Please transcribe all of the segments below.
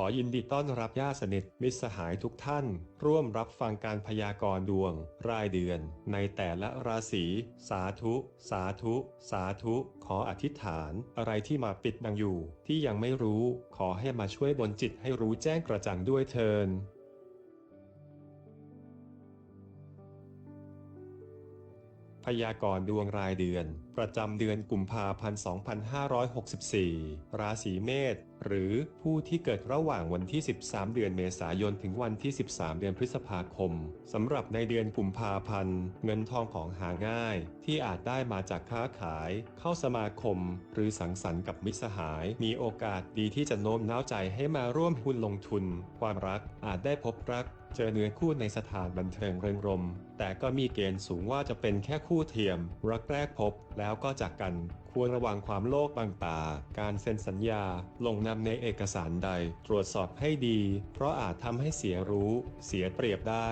ขอยินดีต้อนรับญาติสนิทมิตรสหายทุกท่าน ร่วมรับฟังการพยากรณ์ดวง รายเดือน ในแต่ละราศีสาธุ สาธุ สาธุ ขออธิษฐาน อะไรที่มาปิดบังอยู่ ที่ยังไม่รู้ ขอให้มาช่วยบนจิตให้รู้แจ้งกระจ่างด้วยเทินพยากรณ์ดวงรายเดือน ประจำเดือนกุมภาพันธ์ 2564 ราศีเมษหรือผู้ที่เกิดระหว่างวันที่ 13 เดือนเมษายนถึงวันที่ 13 เดือนพฤษภาคมสำหรับในเดือนกุมภาพันธ์ เงินทองของหาง่าย ที่อาจได้มาจากค้าขาย เข้าสมาคม หรือสังสรรค์กับมิตรสหาย มีโอกาสดีที่จะโน้มน้าวใจให้มาร่วมหุ้นลงทุน ความรักอาจได้พบรัก เจอเนื้อคู่ในสถานบันเทิงเริงรม แต่ก็มีเกณฑ์สูงว่าจะเป็นแค่คู่เทียม รักแรกพบแล้วก็จากกัน ควรระวังความโลภบางตา การเซ็นสัญญาลงนำในเอกสารใดตรวจสอบให้ดี เพราะอาจทำให้เสียรู้ เสียเปรียบได้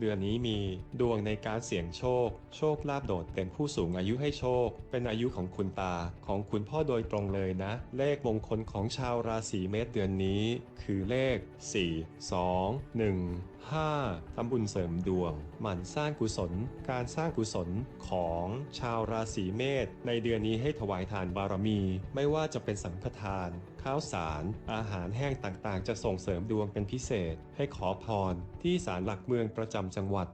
เดือนนี้มีดวงในการเสี่ยงโชค โชคลาภโดดเด่นผู้สูงอายุให้โชค เป็นอายุของคุณตาของคุณพ่อโดยตรงเลยนะ เลขมงคลของชาวราศีเมษเดือนนี้ คือเลข 4 2 1 5 ทำบุญเสริมดวง หมั่นสร้างกุศล การสร้างกุศลของชาวราศีเมษในเดือนนี้ให้ถวายทานบารมี ไม่ว่าจะเป็นสังฆทาน ข้าวสาร อาหารแห้งต่างๆ จะส่งเสริมดวงเป็นพิเศษ ให้ขอพรที่ศาลหลักเมืองประจำจังหวัด